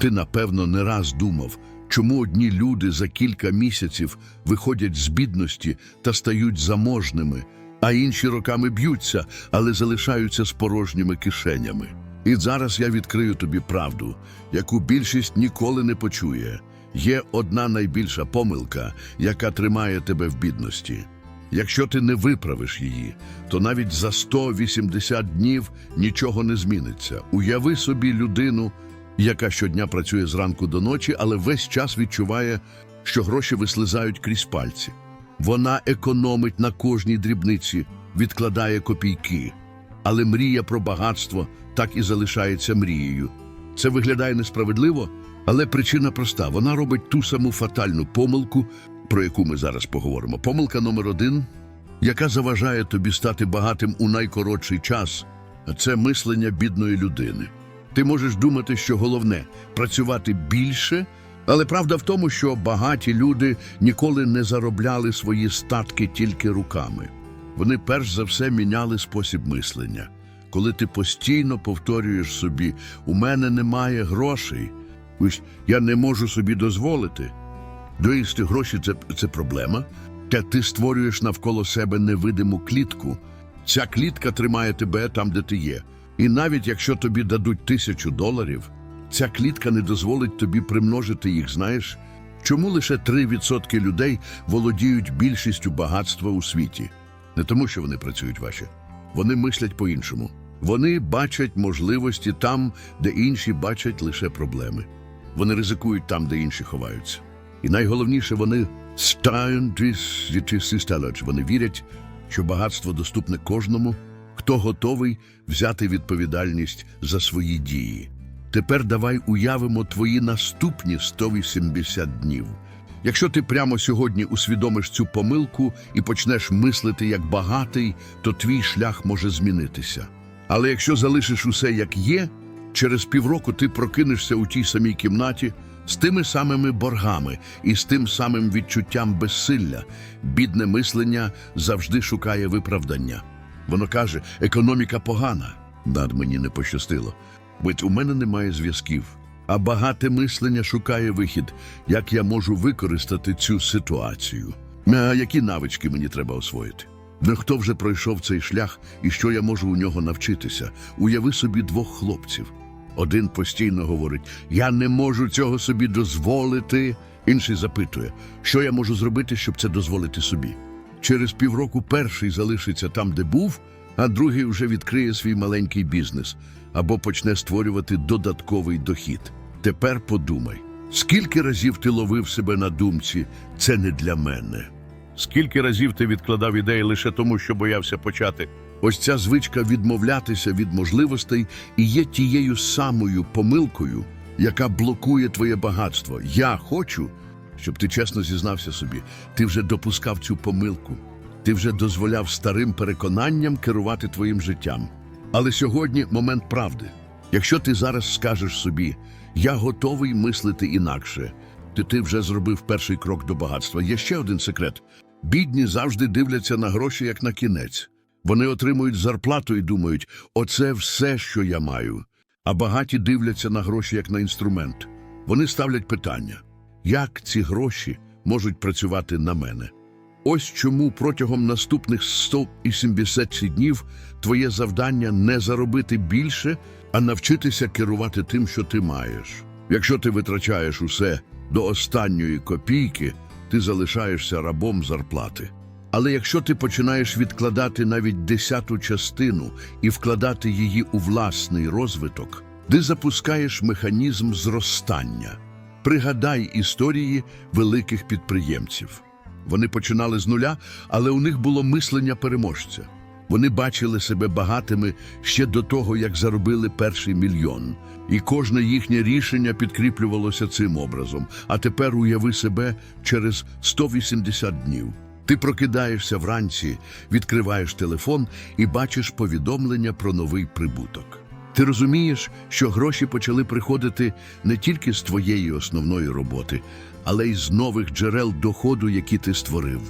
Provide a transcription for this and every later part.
Ти, напевно, не раз думав, чому одні люди за кілька місяців виходять з бідності та стають заможними, а інші роками б'ються, але залишаються з порожніми кишенями. І зараз я відкрию тобі правду, яку більшість ніколи не почує. Є одна найбільша помилка, яка тримає тебе в бідності. Якщо ти не виправиш її, то навіть за 180 днів нічого не зміниться. Уяви собі людину, яка щодня працює зранку до ночі, але весь час відчуває, що гроші вислизають крізь пальці. Вона економить на кожній дрібниці, відкладає копійки. Але мрія про багатство так і залишається мрією. Це виглядає несправедливо, але причина проста. Вона робить ту саму фатальну помилку, про яку ми зараз поговоримо. Помилка номер один, яка заважає тобі стати багатим у найкоротший час, це мислення бідної людини. Ти можеш думати, що головне працювати більше, але правда в тому, що багаті люди ніколи не заробляли свої статки тільки руками. Вони перш за все міняли спосіб мислення. Коли ти постійно повторюєш собі, у мене немає грошей, ось я не можу собі дозволити. Доїсти гроші це, це проблема, та ти створюєш навколо себе невидиму клітку. Ця клітка тримає тебе там, де ти є. І навіть якщо тобі дадуть тисячу доларів, ця клітка не дозволить тобі примножити їх, знаєш? Чому лише 3% людей володіють більшістю багатства у світі? Не тому, що вони працюють важче. Вони мислять по-іншому. Вони бачать можливості там, де інші бачать лише проблеми. Вони ризикують там, де інші ховаються. І найголовніше, вони Вони вірять, що багатство доступне кожному, хто готовий взяти відповідальність за свої дії. Тепер давай уявимо твої наступні 180 днів. Якщо ти прямо сьогодні усвідомиш цю помилку і почнеш мислити як багатий, то твій шлях може змінитися. Але якщо залишиш усе як є, через півроку ти прокинешся у тій самій кімнаті з тими самими боргами і з тим самим відчуттям безсилля. Бідне мислення завжди шукає виправдання. Воно каже, економіка погана. Над мені не пощастило. Ведь у мене немає зв'язків. А багате мислення шукає вихід, як я можу використати цю ситуацію. А які навички мені треба освоїти? Ну, хто вже пройшов цей шлях і що я можу у нього навчитися? Уяви собі двох хлопців. Один постійно говорить: Я не можу цього собі дозволити. Інший запитує, що я можу зробити, щоб це дозволити собі. Через півроку перший залишиться там, де був, а другий вже відкриє свій маленький бізнес або почне створювати додатковий дохід. Тепер подумай, скільки разів ти ловив себе на думці, це не для мене. Скільки разів ти відкладав ідеї лише тому, що боявся почати? Ось ця звичка відмовлятися від можливостей і є тією самою помилкою, яка блокує твоє багатство. Я хочу, щоб ти чесно зізнався собі, ти вже допускав цю помилку, ти вже дозволяв старим переконанням керувати твоїм життям. Але сьогодні момент правди. Якщо ти зараз скажеш собі, я готовий мислити інакше, то ти вже зробив перший крок до багатства. Є ще один секрет: бідні завжди дивляться на гроші як на кінець. Вони отримують зарплату і думають, оце все, що я маю. А багаті дивляться на гроші як на інструмент. Вони ставлять питання, як ці гроші можуть працювати на мене. Ось чому протягом наступних 180 днів твоє завдання не заробити більше, а навчитися керувати тим, що ти маєш. Якщо ти витрачаєш усе до останньої копійки, ти залишаєшся рабом зарплати. Але якщо ти починаєш відкладати навіть десяту частину і вкладати її у власний розвиток, ти запускаєш механізм зростання. Пригадай історії великих підприємців. Вони починали з нуля, але у них було мислення переможця. Вони бачили себе багатими ще до того, як заробили перший мільйон. І кожне їхнє рішення підкріплювалося цим образом. А тепер уяви себе через 180 днів. Ти прокидаєшся вранці, відкриваєш телефон і бачиш повідомлення про новий прибуток. Ти розумієш, що гроші почали приходити не тільки з твоєї основної роботи, але й з нових джерел доходу, які ти створив.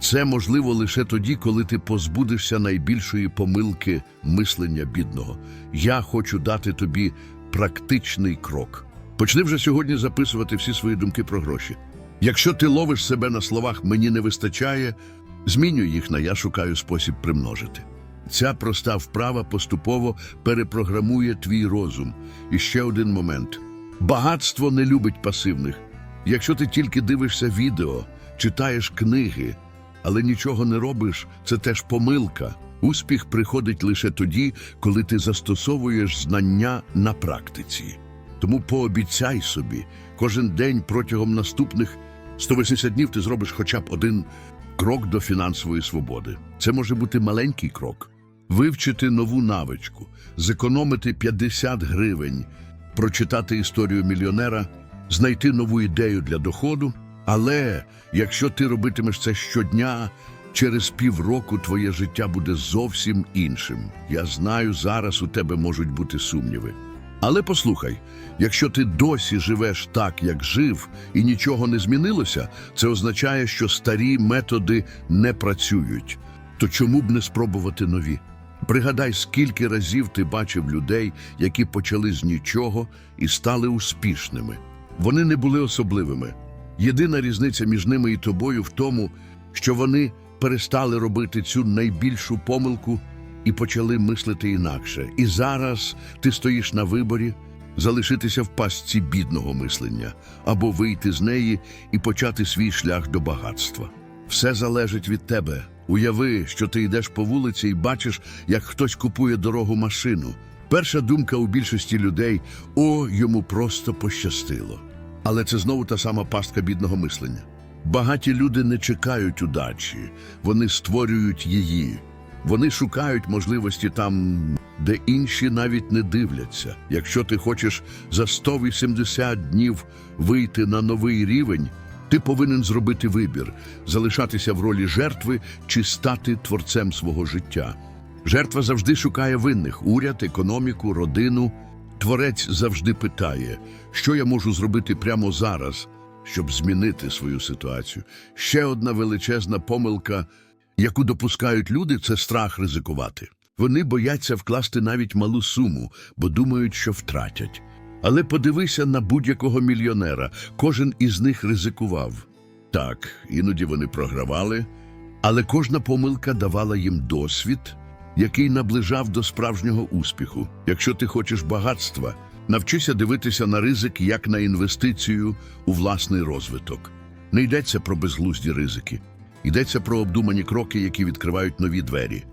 Це можливо лише тоді, коли ти позбудешся найбільшої помилки мислення бідного. Я хочу дати тобі практичний крок. Почни вже сьогодні записувати всі свої думки про гроші. Якщо ти ловиш себе на словах мені не вистачає, змінюй їх на я шукаю спосіб примножити. Ця проста вправа поступово перепрограмує твій розум. І ще один момент: багатство не любить пасивних. Якщо ти тільки дивишся відео, читаєш книги, але нічого не робиш, це теж помилка. Успіх приходить лише тоді, коли ти застосовуєш знання на практиці. Тому пообіцяй собі, кожен день протягом наступних 180 днів ти зробиш хоча б один крок до фінансової свободи. Це може бути маленький крок. Вивчити нову навичку, зекономити 50 гривень, прочитати історію мільйонера, знайти нову ідею для доходу. Але якщо ти робитимеш це щодня, через півроку твоє життя буде зовсім іншим. Я знаю, зараз у тебе можуть бути сумніви. Але послухай, якщо ти досі живеш так, як жив, і нічого не змінилося, це означає, що старі методи не працюють. То чому б не спробувати нові? Пригадай, скільки разів ти бачив людей, які почали з нічого і стали успішними. Вони не були особливими. Єдина різниця між ними і тобою в тому, що вони перестали робити цю найбільшу помилку і почали мислити інакше. І зараз ти стоїш на виборі залишитися в пастці бідного мислення або вийти з неї і почати свій шлях до багатства. Все залежить від тебе. Уяви, що ти йдеш по вулиці і бачиш, як хтось купує дорогу машину. Перша думка у більшості людей о, йому просто пощастило. Але це знову та сама пастка бідного мислення. Багаті люди не чекають удачі, вони створюють її. Вони шукають можливості там, де інші навіть не дивляться. Якщо ти хочеш за 180 днів вийти на новий рівень, ти повинен зробити вибір, залишатися в ролі жертви чи стати творцем свого життя. Жертва завжди шукає винних уряд, економіку, родину. Творець завжди питає, що я можу зробити прямо зараз, щоб змінити свою ситуацію. Ще одна величезна помилка, яку допускають люди, це страх ризикувати. Вони бояться вкласти навіть малу суму, бо думають, що втратять. Але подивися на будь-якого мільйонера, кожен із них ризикував. Так, іноді вони програвали, але кожна помилка давала їм досвід, який наближав до справжнього успіху. Якщо ти хочеш багатства, навчися дивитися на ризик як на інвестицію у власний розвиток. Не йдеться про безглузді ризики, йдеться про обдумані кроки, які відкривають нові двері.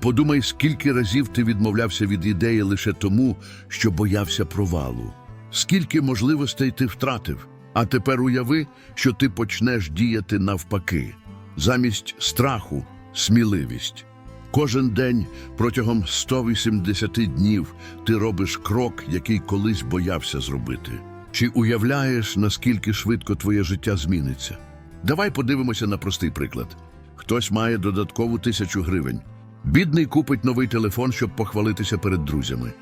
Подумай, скільки разів ти відмовлявся від ідеї лише тому, що боявся провалу. Скільки можливостей ти втратив, а тепер уяви, що ти почнеш діяти навпаки. Замість страху сміливість. Кожен день протягом 180 днів ти робиш крок, який колись боявся зробити. Чи уявляєш, наскільки швидко твоє життя зміниться? Давай подивимося на простий приклад. Хтось має додаткову тисячу гривень. Бідний купить новий телефон, щоб похвалитися перед друзями.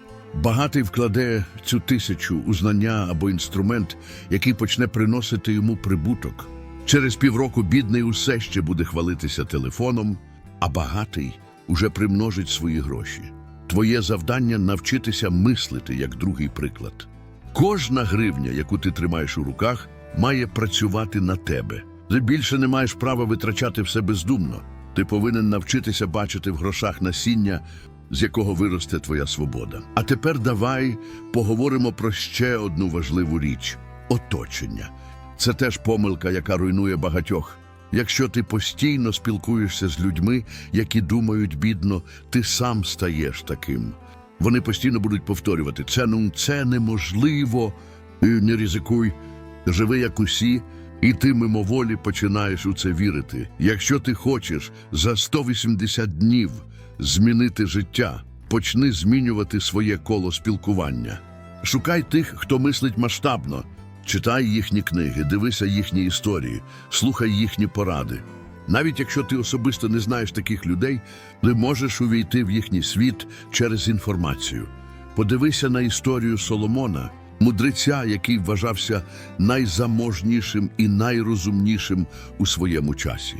Багатий вкладе цю тисячу у знання або інструмент, який почне приносити йому прибуток. Через півроку бідний усе ще буде хвалитися телефоном, а багатий уже примножить свої гроші. Твоє завдання навчитися мислити як другий приклад. Кожна гривня, яку ти тримаєш у руках, має працювати на тебе. Ти більше не маєш права витрачати все бездумно. Ти повинен навчитися бачити в грошах насіння, з якого виросте твоя свобода. А тепер давай поговоримо про ще одну важливу річ оточення. Це теж помилка, яка руйнує багатьох. Якщо ти постійно спілкуєшся з людьми, які думають бідно, ти сам стаєш таким. Вони постійно будуть повторювати це ну це неможливо. Не ризикуй, живи як усі, і ти мимоволі починаєш у це вірити. Якщо ти хочеш за 180 днів змінити життя, почни змінювати своє коло спілкування. Шукай тих, хто мислить масштабно. Читай їхні книги, дивися їхні історії, слухай їхні поради. Навіть якщо ти особисто не знаєш таких людей, ти можеш увійти в їхній світ через інформацію. Подивися на історію Соломона, мудреця, який вважався найзаможнішим і найрозумнішим у своєму часі.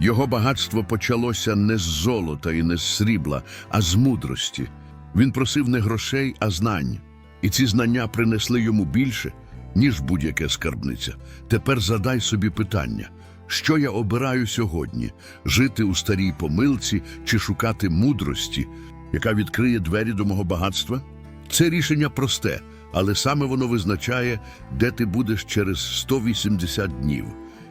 Його багатство почалося не з золота і не з срібла, а з мудрості. Він просив не грошей, а знань. І ці знання принесли йому більше, ніж будь-яке скарбниця. Тепер задай собі питання, що я обираю сьогодні жити у старій помилці чи шукати мудрості, яка відкриє двері до мого багатства? Це рішення просте, але саме воно визначає, де ти будеш через 180 днів.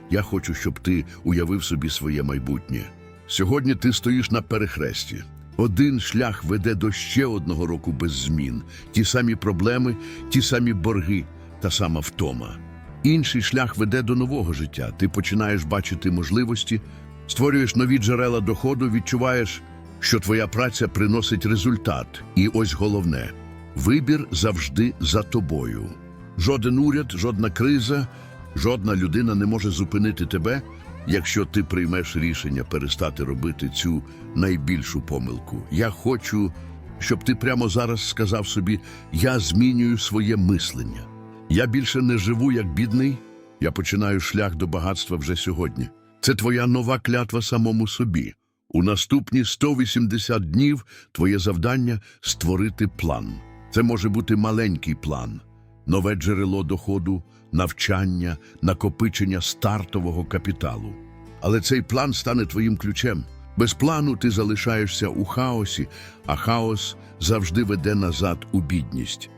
Я хочу, щоб ти уявив собі своє майбутнє. Сьогодні ти стоїш на перехресті. Один шлях веде до ще одного року без змін. Ті самі проблеми, ті самі борги, та сама втома. Інший шлях веде до нового життя. Ти починаєш бачити можливості, створюєш нові джерела доходу, відчуваєш, що твоя праця приносить результат. І ось головне вибір завжди за тобою. Жоден уряд, жодна криза, жодна людина не може зупинити тебе, якщо ти приймеш рішення перестати робити цю найбільшу помилку. Я хочу, щоб ти прямо зараз сказав собі: я змінюю своє мислення. Я більше не живу як бідний, я починаю шлях до багатства вже сьогодні. Це твоя нова клятва самому собі. У наступні 180 днів твоє завдання створити план. Це може бути маленький план, нове джерело доходу, навчання, накопичення стартового капіталу. Але цей план стане твоїм ключем. Без плану ти залишаєшся у хаосі, а хаос завжди веде назад у бідність.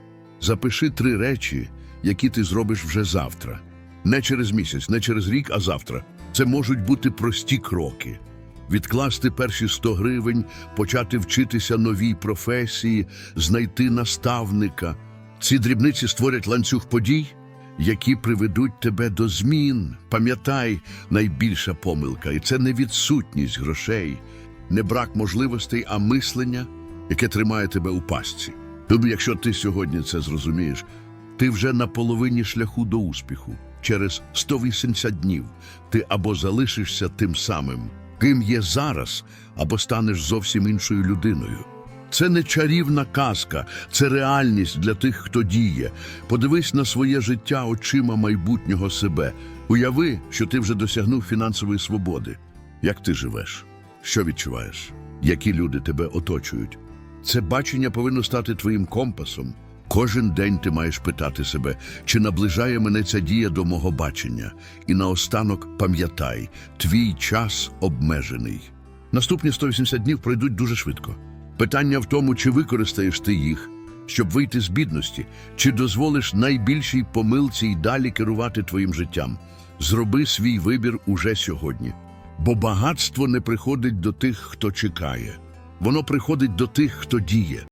Запиши три речі, які ти зробиш вже завтра. Не через місяць, не через рік, а завтра. Це можуть бути прості кроки. Відкласти перші 100 гривень, почати вчитися новій професії, знайти наставника. Ці дрібниці створять ланцюг подій, які приведуть тебе до змін. Пам'ятай, найбільша помилка, і це не відсутність грошей, не брак можливостей, а мислення, яке тримає тебе у пастці. Тому, якщо ти сьогодні це зрозумієш, ти вже на половині шляху до успіху. Через 180 днів ти або залишишся тим самим, ким є зараз, або станеш зовсім іншою людиною. Це не чарівна казка, це реальність для тих, хто діє. Подивись на своє життя очима майбутнього себе. Уяви, що ти вже досягнув фінансової свободи. Як ти живеш? Що відчуваєш? Які люди тебе оточують? Це бачення повинно стати твоїм компасом. Кожен день ти маєш питати себе, чи наближає мене ця дія до мого бачення. І наостанок пам'ятай, твій час обмежений. Наступні 180 днів пройдуть дуже швидко. Питання в тому, чи використаєш ти їх, щоб вийти з бідності, чи дозволиш найбільшій помилці й далі керувати твоїм життям. Зроби свій вибір уже сьогодні. Бо багатство не приходить до тих, хто чекає. Воно приходить до тих, хто діє.